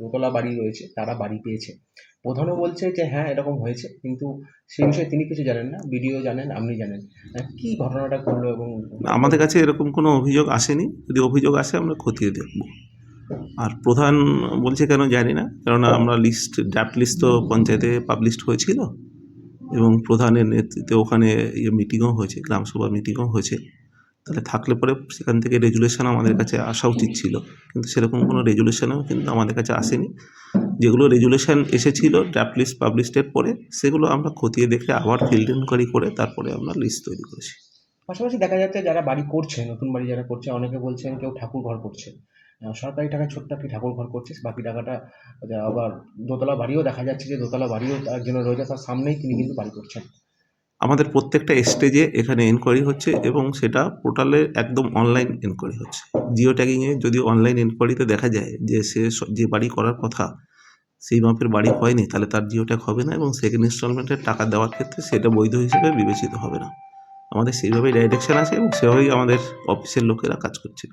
দোতলা বাড়ি রয়েছে তারা বাড়ি পেয়েছে। প্রধানও বলছে যে হ্যাঁ এরকম হয়েছে কিন্তু সেই বিষয়ে তিনি কিছু জানেন না বিডিও জানেন আপনি জানেন। আহ, কি ঘটনাটা ঘটলো এবং আমাদের কাছে এরকম কোনো অভিযোগ আসেনি। যদি অভিযোগ আসে আমরা খতিয়ে দেখব। আর প্রধান বলছে কেন জানি না কেননা আমরা লিস্ট ড্রাফট লিস্ট তো পঞ্চায়েতে পাবলিশড হয়েছিল। এবং প্রধানের নেতৃত্বে ওখানে ইয়ে মিটিংও হয়েছে গ্রামসভা মিটিংও হয়েছে। তাহলে থাকলে পরে সেখান থেকে রেজুলেশন আমাদের কাছে আসা উচিত ছিল। কিন্তু সেরকম কোনো রেজুলেশনও কিন্তু আমাদের কাছে আসেনি। যেগুলো রেজুলেশন এসেছিল ড্রাফট লিস্ট পাবলিশডের পরে, সেগুলো আমরা খতিয়ে দেখে আবার ফিল্ড ইনকোয়ারি করে তারপরে আমরা লিস্ট তৈরি করেছি। পাশাপাশি দেখা যাচ্ছে যারা বাড়ি করছে, নতুন বাড়ি যারা করছে, অনেকে বলছেন কেউ ঠাকুর ঘর করছে। সরকারি টাকায় ছোট্ট একটি ঠাকুর ঘর করছে বাকি টাকাটা আবার দোতলা বাড়িও দেখা যাচ্ছে যে দোতলা বাড়িও একজন রয়েছে, তার সামনেই তিনি কিন্তু বাড়ি করছেন। আমাদের প্রত্যেকটা স্টেজে এখানে এনকোয়ারি হচ্ছে এবং সেটা পোর্টালে একদম অনলাইন এনকোয়ারি হচ্ছে। জিও ট্যাগিংয়ে যদি অনলাইন এনকোয়ারিতে দেখা যায় যে সে যে বাড়ি করার কথা, সেই মাপের বাড়ি হয়নি, তাহলে তার জিও ট্যাগ হবে না এবং সেকেন্ড ইনস্টলমেন্টের টাকা দেওয়ার ক্ষেত্রে সেটা বৈধ হিসেবে বিবেচিত হবে না। আমাদের সেইভাবেই ডাইরেকশান আছে এবং সেভাবেই আমাদের অফিসের লোকেরা কাজ করছে।